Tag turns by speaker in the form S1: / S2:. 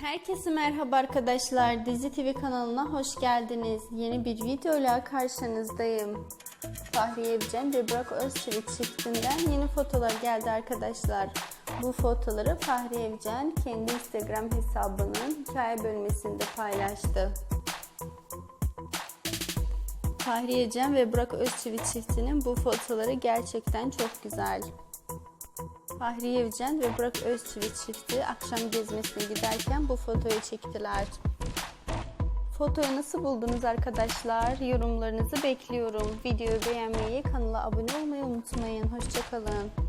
S1: Herkese merhaba arkadaşlar. Dizi TV kanalına hoş geldiniz. Yeni bir videoyla karşınızdayım. Fahriye Evcen ve Burak Özçivit çiftinden yeni fotolar geldi arkadaşlar. Bu fotoları Fahriye Evcen kendi Instagram hesabının hikaye bölümünde paylaştı. Fahriye Evcen ve Burak Özçivit çiftinin bu fotoları gerçekten çok güzel. Fahriye Evcen ve Burak Özçivit çifti akşam gezmesine giderken bu fotoyu çektiler. Fotoyu nasıl buldunuz arkadaşlar? Yorumlarınızı bekliyorum. Videoyu beğenmeyi, kanala abone olmayı unutmayın. Hoşçakalın.